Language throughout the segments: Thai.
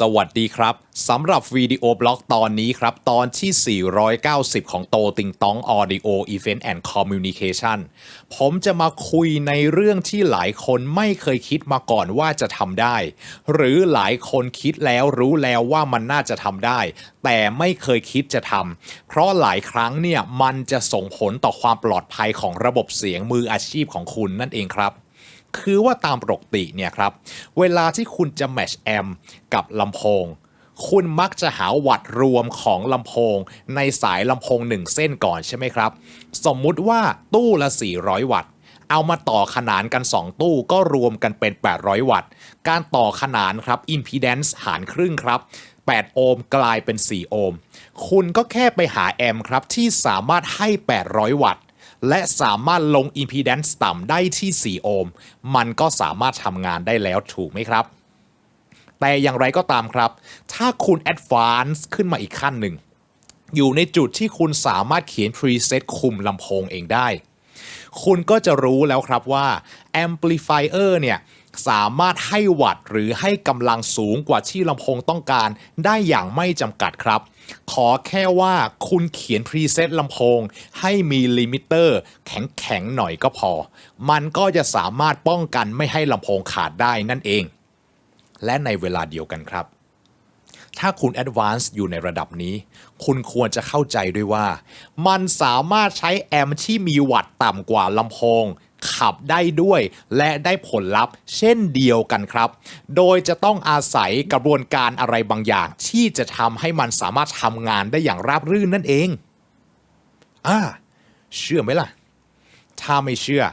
สวัสดีครับสำหรับวิดีโอบล็อกตอนนี้ครับ ตอนที่ 490 ของโตติงตอง Audio Event and Communication ผมจะมาคุยในเรื่องที่หลายคนไม่เคยคิดมาก่อนว่าจะทำได้ หรือหลายคนคิดแล้วรู้แล้วว่ามันน่าจะทำได้ แต่ไม่เคยคิดจะทำเพราะหลายครั้งเนี่ยมันจะส่งผลต่อความปลอดภัยของระบบเสียงมืออาชีพของคุณนั่นเองครับ คือว่าตามปกติเนี่ยครับ เวลาที่คุณจะแมชแอมกับลำโพง คุณมักจะหาวัตต์รวมของลำโพง ในสายลำโพงหนึ่งเส้นก่อนใช่ไหมครับ สมมุติว่าตู้ละ 400 วัตต์เอามาต่อขนานกัน 2 ตู้ก็รวมกันเป็น 800 วัตต์ การต่อขนานครับ impedance หารครึ่งครับ 8 โอห์มกลายเป็น 4 โอห์ม คุณก็แค่ไปหาแอมป์ครับ ที่สามารถให้ 800 วัตต์ และสามารถลง impedance ต่ำได้ที่ 4 โอห์ม มันก็สามารถทำงานได้แล้วถูกไหมครับ แต่อย่างไรก็ตามครับ ถ้าคุณ advance ขึ้นมาอีกขั้นหนึ่ง อยู่ในจุดที่คุณสามารถเขียน preset คุมลำโพงเองได้ คุณก็จะรู้แล้วครับว่า amplifier เนี่ยสามารถให้วัตต์หรือให้กำลังสูงกว่าที่ลำโพงต้องการได้อย่างไม่จำกัดครับ ขอแค่ว่าคุณเขียน preset ลำโพง ให้มีลิมิเตอร์แข็งๆหน่อยก็พอ มันก็จะสามารถป้องกันไม่ให้ลำโพงขาดได้นั่นเอง และในเวลาเดียวกันครับ ถ้าคุณ Advance อยู่ในระดับนี้ คุณควรจะเข้าใจด้วยว่า มันสามารถใช้แอมป์ที่มีวัตต์ต่ำกว่าลำโพง ขับได้ด้วย และได้ผลลัพธ์ เช่นเดียวกันครับ โดยจะต้องอาศัยกระบวนการอะไรบางอย่าง ที่จะทำให้มันสามารถทำงานได้อย่างราบรื่นนั่นเองอ่าเชื่อไหมล่ะ ถ้าไม่เชื่อ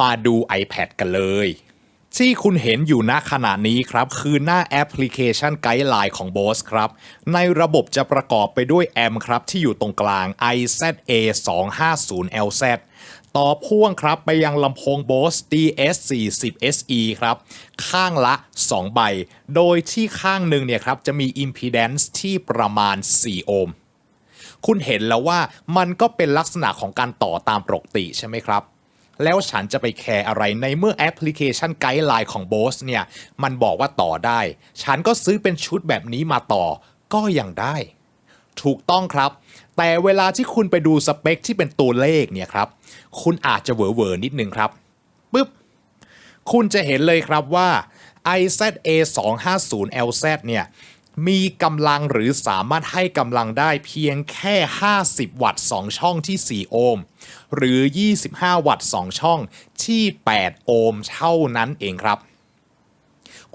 มาดู iPad กันเลย ที่คุณเห็นอยู่ณขณะนี้ครับ คือหน้าแอปพลิเคชันไกด์ไลน์ของ Bose ครับ ในระบบจะประกอบไปด้วยแอมครับ ที่อยู่ตรงกลาง IZA 250 LZ ต่อพ่วงครับไปยังลำโพง Bose DS 40 SE ครับ ข้างละ 2 ใบ โดยที่ข้างหนึ่งเนี่ยครับจะมี impedance ที่ประมาณ 4 โอห์มคุณเห็นแล้วว่ามันก็เป็นลักษณะของการต่อตามปกติใช่ไหมครับ แล้วฉันจะไปแคร์อะไรในเมื่อแอปพลิเคชันไกด์ไลน์ของ Bose เนี่ยมันบอกว่าต่อได้ ฉันก็ซื้อเป็นชุดแบบนี้มาต่อก็ยังได้ ถูกต้องครับ แต่เวลาที่คุณไปดูสเปคที่เป็นตัวเลขเนี่ยครับ คุณอาจจะเหวอๆนิดนึงครับปึ๊บคุณจะเห็นเลยครับว่า IZA 250 LZ เนี่ยมีกำลังหรือสามารถให้กำลังได้เพียงแค่ 50 วัตต์ 2 ช่องที่ 4 โอห์มหรือ 25 วัตต์ 2 ช่องที่ 8 โอห์มเท่านั้นเองครับ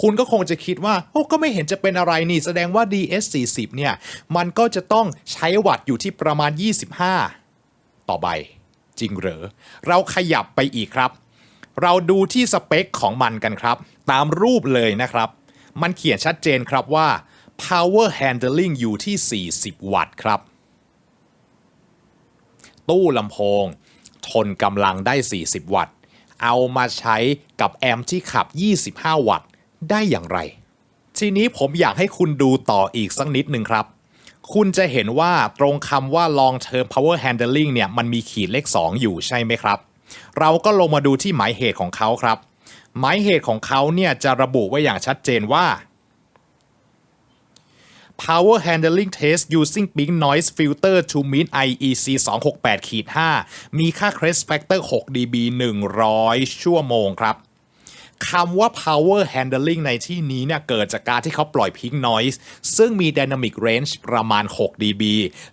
คุณก็คงจะคิดว่าโอ้ก็ไม่เห็นจะเป็นอะไรนี่แสดงว่า DS40 เนี่ย มันก็จะต้องใช้วัตต์อยู่ที่ประมาณ 25 ต่อใบ จริงเหรอ เราขยับไปอีกครับ เราดูที่สเปคของมันกันครับ ตามรูปเลยนะครับ มันเขียนชัดเจนครับว่า power handling อยู่ที่ 40 วัตต์ครับ ตู้ลำโพง ทนกำลังได้ 40 วัตต์ เอามาใช้กับแอมป์ที่ขับ 25 วัตต์ ได้อย่างไร ทีนี้ผมอยากให้คุณดูต่ออีกสักนิดหนึ่งครับ คุณจะเห็นว่าตรงคำว่า long term power handling เนี่ยมันมีขีดเลข 2 อยู่ใช่ไหมครับ เราก็ลงมาดูที่หมายเหตุของเขาครับ หมายเหตุของเขาเนี่ยจะระบุไว้อย่างชัดเจนว่า Power Handling Test using Big Noise Filter to meet IEC 268ขีด5มีค่า Crest Factor 6 dB 100 ชั่วโมงครับ คำว่า power handling ในที่นี้เนี่ยเกิดจากการที่เขาปล่อย peak noise ซึ่งมี dynamic range ประมาณ 6 dB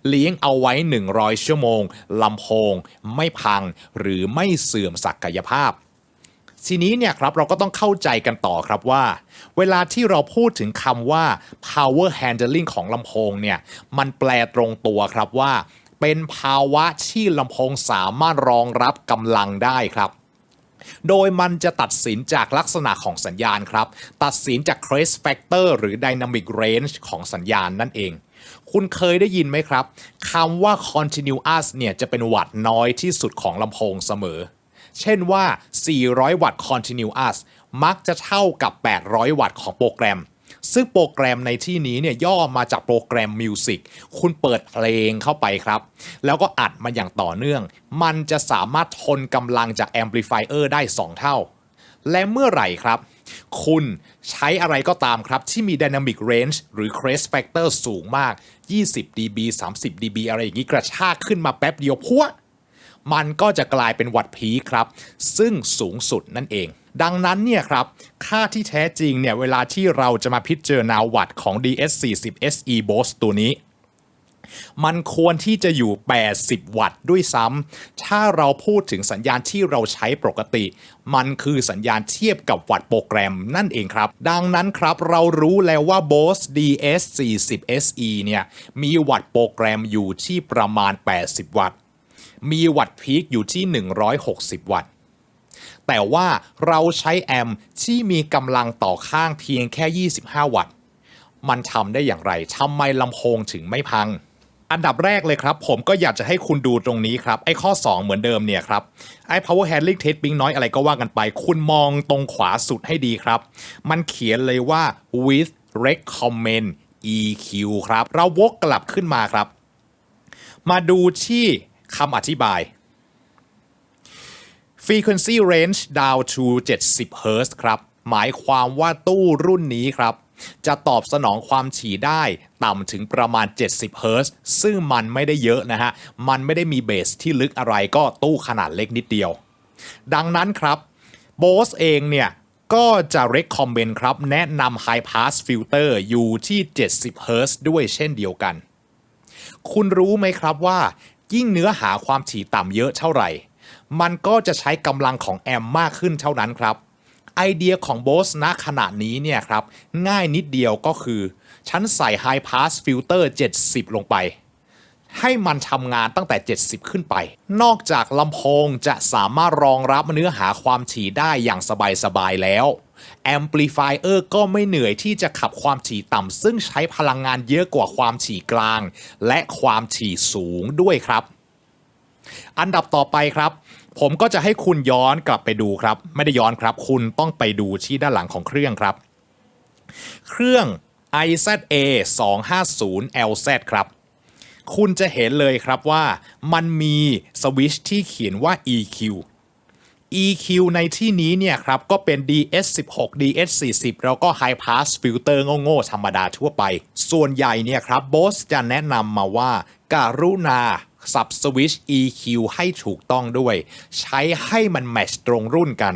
เลี้ยงเอาไว้ 100 ชั่วโมง ลำโพง ไม่พัง หรือไม่เสื่อมศักยภาพทีนี้เนี่ยครับเราก็ต้องเข้าใจกันต่อครับว่า เวลาที่เราพูดถึงคำว่า power handling ของลำโพงเนี่ย มันแปลตรงตัวครับว่า เป็นภาวะที่ลำโพงสามารถรองรับกำลังได้ครับ โดยมันจะตัดสินจากลักษณะของสัญญาณครับ ตัดสินจาก crest factor หรือ dynamic range ของสัญญาณนั่นเองคุณเคยได้ยินไหมครับคำว่า continuous เนี่ยจะเป็นวัตต์น้อยที่สุดของลำโพงเสมอ เช่นว่า 400 วัตต์ continuous มักจะเท่ากับ 800 วัตต์ของโปรแกรม ซึ่งโปรแกรมในที่นี้เนี่ยย่อมาจากโปรแกรม Music คุณเปิดเพลงเข้าไปครับ แล้วก็อัดมันอย่างต่อเนื่อง มันจะสามารถทนกำลังจาก Amplifier ได้ 2 เท่า และเมื่อไหร่ครับ คุณใช้อะไรก็ตามครับ ที่มี Dynamic Range หรือ Crest Factor สูงมาก 20 dB 30 dB อะไรอย่างนี้กระชากขึ้นมาแป๊บเดียวพัว มันก็จะกลายเป็นวัตต์พีครับ ซึ่งสูงสุดนั่นเอง ดังนั้นเนี่ยครับ ค่าที่แท้จริงเนี่ยเวลาที่เราจะมาพิจารณาวัตของ DS40 SE Bose ตัวนี้มันควรที่จะอยู่ 80 วัตต์ด้วยซ้ำ ถ้าเราพูดถึงสัญญาณที่เราใช้ปกติ มันคือสัญญาณเทียบกับวัตต์โปรแกรมนั่นเองครับ ดังนั้นครับเรารู้แล้วว่า Bose DS40 SE เนี่ย มีวัตต์โปรแกรมอยู่ที่ประมาณ 80 วัตต์ มีวัตต์พีคอยู่ที่ 160 วัตต์ แต่ว่าเราใช้แอมป์ที่มีกำลังต่อข้างเพียงแค่ 25 วัตต์ มันทำได้อย่างไรทำไมลำโพงถึงไม่พัง อันดับแรกเลยครับ ผมก็อยากจะให้คุณดูตรงนี้ครับ ไอ้ข้อ 2 เหมือนเดิมเนี่ยครับ ไอ้ power handling test ปิงน้อยอะไรก็ว่ากันไป คุณมองตรงขวาสุดให้ดีครับ มันเขียนเลยว่า with recommend EQ ครับ เราวกกลับขึ้นมาครับ มาดูที่ คำอธิบาย frequency range down to 70 Hz ครับ หมายความว่าตู้รุ่นนี้ครับ จะตอบสนองความถี่ได้ต่ำถึงประมาณ 70 Hz ซึ่งมันไม่ได้เยอะนะฮะ มันไม่ได้มีเบสที่ลึกอะไรก็ตู้ขนาดเล็กนิดเดียว ดังนั้นครับ Bose เองเนี่ยก็จะ recommend ครับ แนะนำ high pass filter อยู่ที่ 70 Hz ด้วยเช่นเดียวกัน คุณรู้ไหมครับว่า ยิ่งเนื้อหาความถี่ต่ำเยอะเท่าไหร่ มันก็จะใช้กำลังของแอมมากขึ้นเท่านั้นครับ ไอเดียของ Bose ณขณะนี้เนี่ยครับ ง่ายนิดเดียวก็คือ ฉันใส่ High Pass Filter 70 ลงไป ให้มันทำงานตั้งแต่ 70 ขึ้นไป นอกจากลำโพงจะสามารถรองรับเนื้อหาความถี่ได้อย่างสบายๆแล้ว Amplifier ก็ไม่เหนื่อยที่จะขับความถี่ต่ำซึ่งใช้พลังงานเยอะกว่าความถี่กลาง และความถี่สูงด้วยครับ อันดับต่อไปครับ ผมก็จะให้คุณย้อนกลับไปดูครับ ไม่ได้ย้อนครับ คุณต้องไปดูที่ด้านหลังของเครื่องครับ เครื่อง IZA 250 LZ ครับคุณจะเห็นเลยครับว่ามันมีสวิชที่เขียนว่า EQ EQ ในที่นี้เนี่ยครับ ก็เป็น DS16 DS40 แล้วก็ High Pass Filter โง่ๆธรรมดาทั่วไป ส่วนใหญ่เนี่ยครับ Bose จะแนะนำมาว่าการุณาสับสวิช EQ ให้ถูกต้องด้วย ใช้ให้มันแมชตรงรุ่นกัน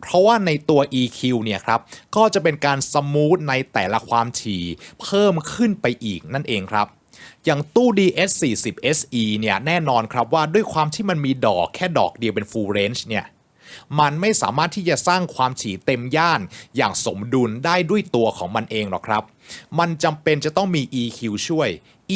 เพราะว่าในตัว EQ เนี่ยครับ ก็จะเป็นการสมูทในแต่ละความถี่ เพิ่มขึ้นไปอีกนั่นเองครับ อย่างตู้ DS40 SE เนี่ย แน่นอนครับว่าด้วยความที่มันมีดอกแค่ดอกเดียวเป็น full range เนี่ย มันไม่สามารถที่จะสร้างความถี่เต็มย่าน อย่างสมดุลได้ด้วยตัวของมันเองหรอกครับ มันจำเป็นจะต้องมี EQ ช่วย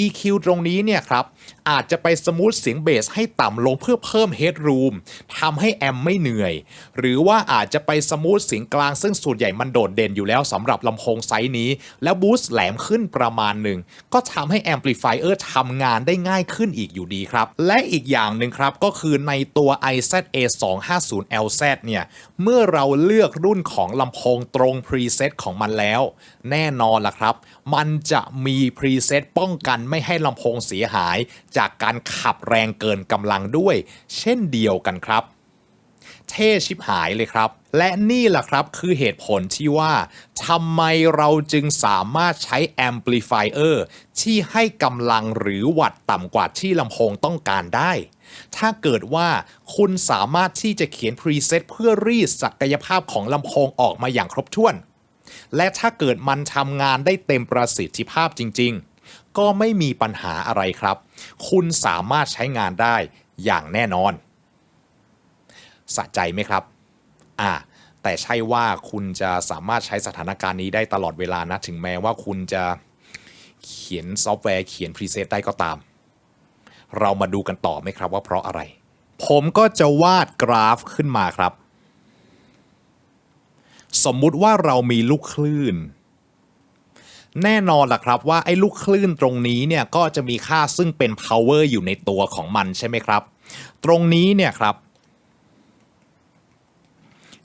EQ ตรงนี้เนี่ยครับอาจจะไปสมูทเสียงเบสให้ต่ำลงเพื่อเพิ่ม headroom ทำให้แอมไม่เหนื่อย หรือว่าอาจจะไปสมูทเสียงกลางซึ่งส่วนใหญ่มันโดดเด่นอยู่แล้วสำหรับลำโพงไซส์นี้ แล้วบูสต์แหลมขึ้นประมาณหนึ่ง ก็ทำให้แอมพลิฟายเออร์ทำงานได้ง่ายขึ้นอีกอยู่ดีครับ และอีกอย่างหนึ่งครับ ก็คือในตัว IZA 250 LZ เนี่ย เมื่อเราเลือกรุ่นของลำโพงตรงพรีเซตของมันแล้ว แน่นอนล่ะครับ มันจะมีพรีเซตป้องกันไม่ให้ลำโพงเสียหายจากการขับแรงเกินกำลังด้วย เช่นเดียวกันครับ เท่ชิบหายเลยครับ และนี่แหละครับคือเหตุผลที่ว่าทำไมเราจึงสามารถใช้ Amplifier ที่ให้กำลังหรือวัตต์ต่ำกว่าที่ลำโพงต้องการได้ถ้าเกิดว่าคุณสามารถที่จะเขียนพรีเซตเพื่อรีดศักยภาพของลำโพงออกมาอย่างครบถ้วน และถ้าเกิดมันทำงานได้เต็มประสิทธิภาพจริง ๆ ก็ไม่มีปัญหาอะไรครับ คุณสามารถใช้งานได้อย่างแน่นอน สะใจไหมครับ อ่า แต่ใช่ว่าคุณจะสามารถใช้สถานการณ์นี้ได้ตลอดเวลานะ ถึงแม้ว่าคุณจะเขียนซอฟต์แวร์เขียนพรีเซตได้ก็ตาม เรามาดูกันต่อไหมครับว่าเพราะอะไร ผมก็จะวาดกราฟขึ้นมาครับ สมมุติว่าเรามีลูกคลื่น แน่นอนล่ะครับว่าไอ้ลูกคลื่นตรงนี้เนี่ยก็จะมีค่าซึ่งเป็น power อยู่ในตัวของมันใช่ไหมครับ ตรงนี้เนี่ยครับ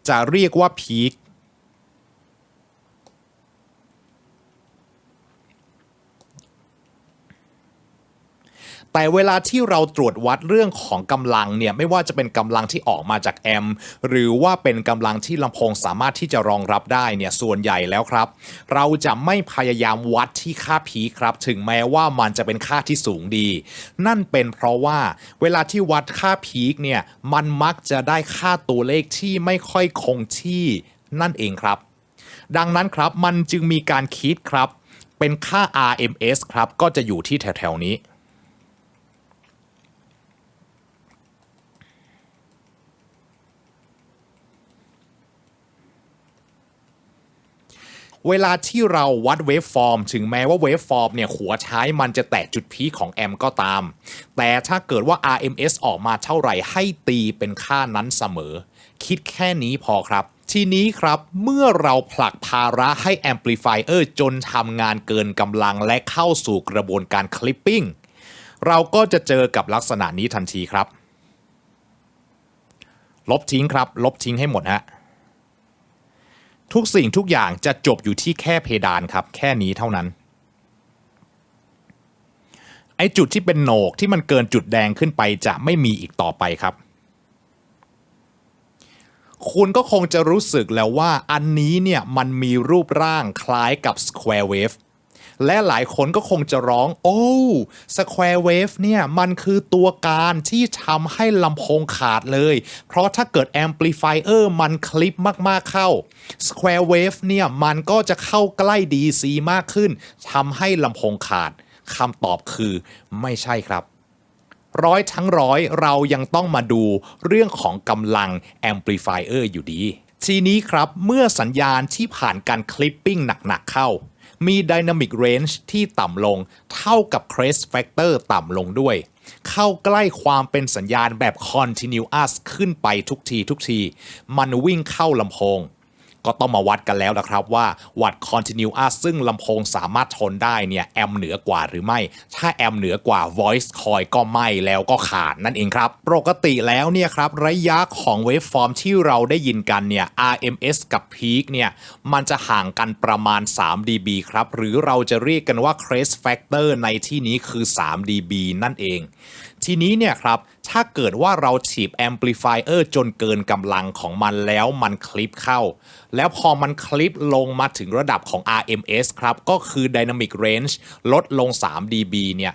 จะเรียกว่าพีค แต่เวลาที่เราตรวจวัดเรื่องของกำลังเนี่ยไม่ว่าจะเป็นกำลังที่ออกมาจากแอมป์หรือว่าเป็นกำลังที่ลำโพงสามารถที่จะรองรับได้เนี่ยส่วนใหญ่แล้วครับ เราจะไม่พยายามวัดที่ค่าพีคครับ ถึงแม้ว่ามันจะเป็นค่าที่สูงดี นั่นเป็นเพราะว่าเวลาที่วัดค่าพีคเนี่ยมันมักจะได้ค่าตัวเลขที่ไม่ค่อยคงที่นั่นเองครับ ดังนั้นครับมันจึงมีการคิดครับ เป็นค่า RMS ครับก็จะอยู่ที่แถวๆนี้ เวลาที่เราวัดเวฟฟอร์มถึงแม้ว่าเวฟฟอร์มเนี่ยหัวใช้มันจะแตะจุดพีของแอมก็ตาม แต่ถ้าเกิดว่า RMS ออกมาเท่าไหร่ให้ตีเป็นค่านั้นเสมอ คิดแค่นี้พอครับ ทีนี้ครับเมื่อเราผลักภาระให้แอมพลิฟายเออร์จนทำงานเกินกำลังและเข้าสู่กระบวนการคลิปปิ้งเราก็จะเจอกับลักษณะนี้ทันทีครับ ลบทิ้งครับ ลบทิ้งให้หมดฮะ ทุกสิ่งทุกอย่างจะจบอยู่ที่แค่เพดานครับ แค่นี้เท่านั้น ไอจุดที่เป็นโหนกที่มันเกินจุดแดงขึ้นไปจะไม่มีอีกต่อไปครับ คุณก็คงจะรู้สึกแล้วว่าอันนี้เนี่ยมันมีรูปร่างคล้ายกับ Square Wave และหลายคนก็คงจะร้อง โอ้ Square Wave เนี่ย มันคือตัวการที่ทำให้ลำโพงขาดเลย เพราะถ้าเกิด Amplifier มันคลิปมากๆเข้า Square Wave เนี่ยมันก็จะเข้าใกล้ DC มากขึ้นทำให้ลำโพงขาดคำตอบคือไม่ใช่ครับร้อยทั้งร้อยเรายังต้องมาดูเรื่องของกำลัง Amplifier อยู่ดี ทีนี้ครับเมื่อสัญญาณที่ผ่านการคลิปปิ้งหนักๆเข้า มีดินามิกเรนจ์ที่ต่ำลง เท่ากับครสแฟกเตอร์ต่ำลงด้วย เข้าใกล้ความเป็นสัญญาณแบบ Continuous ขึ้นไปทุกทีทุกที มันวิ่งเข้าลำโพง ก็ต้องมาวัดกันแล้วนะครับว่าวัด continuous ซึ่งลำโพงสามารถทนได้เนี่ยแอมเหนือกว่าหรือไม่ ถ้าแอมเหนือกว่า voice coil ก็ไม่แล้วก็ขาดนั่นเองครับ ปกติแล้วเนี่ยครับระยะของ waveform ที่เราได้ยินกันเนี่ย RMS กับ peak เนี่ยมันจะห่างกันประมาณ 3 dB ครับ หรือเราจะเรียกกันว่า crest factor ในที่นี้คือ 3 dB นั่นเอง ทีนี้เนี่ยครับ ถ้าเกิดว่าเราฉีบ amplifier จนเกินกำลังของมันแล้วมันคลิปเข้า แล้วพอมันคลิปลงมาถึงระดับของ RMS ครับ ก็คือ dynamic range ลดลง 3 dB เนี่ย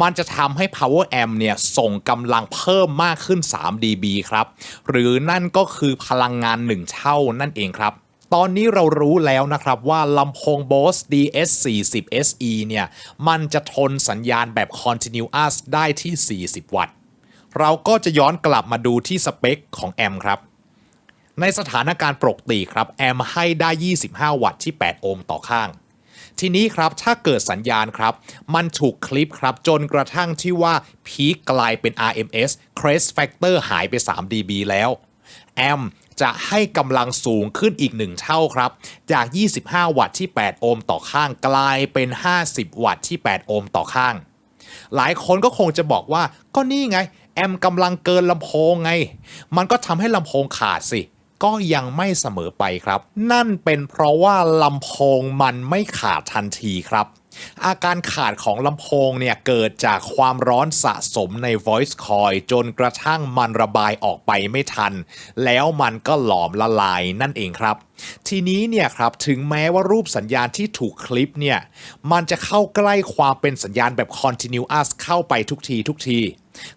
มันจะทำให้ power amp เนี่ย ส่งกำลังเพิ่มมากขึ้น 3 dB ครับ หรือนั่นก็คือพลังงาน 1 เท่านั่นเองครับ ตอนนี้เรารู้แล้วนะครับว่าลำโพง Bose DS40 SE เนี่ย มันจะทนสัญญาณแบบ continuous ได้ที่ 40 วัตต์ เราก็จะย้อนกลับมาดูที่สเปคของแอมครับ ในสถานการณ์ปกติครับ แอมให้ได้ 25 วัตต์ที่ 8 โอห์มต่อข้าง ทีนี้ครับถ้าเกิดสัญญาณครับ มันถูกคลิปครับจนกระทั่งที่ว่าพีคกลายเป็น RMS Crest Factor หายไป 3 dB แล้ว แอมจะให้กำลังสูงขึ้นอีก1เท่าครับ จาก 25 วัตต์ที่ 8 โอห์มต่อข้างกลายเป็น 50 วัตต์ที่ 8 โอห์มต่อข้าง หลายคนก็คงจะบอกว่าก็นี่ไง แอมกำลังเกินลำโพงไง มันก็ทำให้ลำโพงขาดสิ ก็ยังไม่เสมอไปครับ นั่นเป็นเพราะว่าลำโพงมันไม่ขาดทันทีครับ อาการขาดของลำโพงเนี่ยเกิดจากความร้อนสะสมใน voice coil จนกระทั่งมันระบายออกไปไม่ทัน แล้วมันก็หลอมละลายนั่นเองครับ ทีนี้เนี่ยครับถึงแม้ว่ารูปสัญญาณที่ถูกคลิปเนี่ยมันจะเข้าใกล้ความเป็นสัญญาณแบบ continuous เข้าไปทุกทีทุกที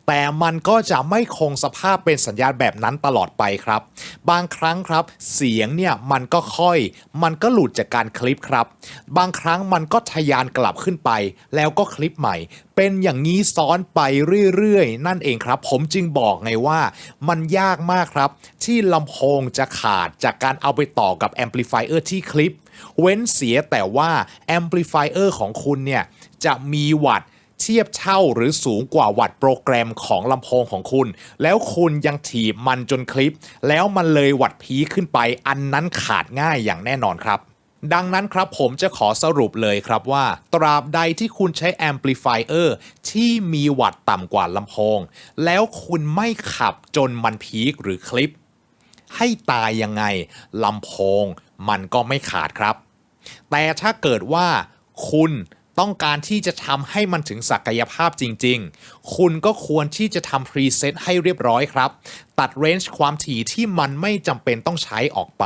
แต่มันก็จะไม่คงสภาพเป็นสัญญาณแบบนั้นตลอดไปครับ บางครั้งครับ เสียงเนี่ยมันก็ค่อย มันก็หลุดจากการคลิปครับ บางครั้งมันก็ทะยานกลับขึ้นไป แล้วก็คลิปใหม่ เป็นอย่างนี้ซ้อนไปเรื่อยๆ นั่นเองครับ ผมจึงบอกไงว่า มันยากมากครับ ที่ลำโพงจะขาดจากการเอาไปต่อกับแอมพลิฟายเออร์ที่คลิป เว้นเสียแต่ว่าแอมพลิฟายเออร์ของคุณเนี่ยจะมีวัตต์ เทียบเท่าหรือสูงกว่าวัดโปรแกรมของลำโพงของคุณ แล้วคุณยังถีบมันจนคลิป แล้วมันเลยวัดพีคขึ้นไป อันนั้นขาดง่ายอย่างแน่นอนครับดังนั้นครับผมจะขอสรุปเลยครับว่า ตราบใดที่คุณใช้แอมพลิฟายเออร์ที่มีวัดต่ำกว่าลำโพง แล้วคุณไม่ขับจนมันพีคหรือคลิป ให้ตายยังไงลำโพงมันก็ไม่ขาดครับ แต่ถ้าเกิดว่าคุณ ต้องการที่จะทำให้มันถึงศักยภาพจริง ๆ คุณก็ควรที่จะทำพรีเซตให้เรียบร้อยครับ ตัดเรนจ์ความถี่ที่มันไม่จำเป็นต้องใช้ออกไป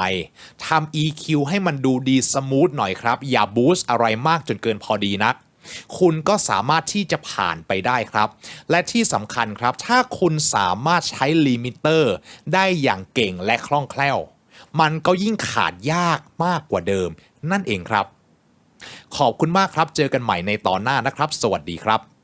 ทำ EQ ให้มันดูดีสมูทหน่อยครับ อย่าบูสต์อะไรมากจนเกินพอดีนักคุณก็สามารถที่จะผ่านไปได้ครับ และที่สำคัญครับ ถ้าคุณสามารถใช้ลิมิเตอร์ได้อย่างเก่งและคล่องแคล่ว มันก็ยิ่งขาดยากมากกว่าเดิม นั่นเองครับ ขอบคุณมากครับ เจอกันใหม่ในตอนหน้านะครับ สวัสดีครับ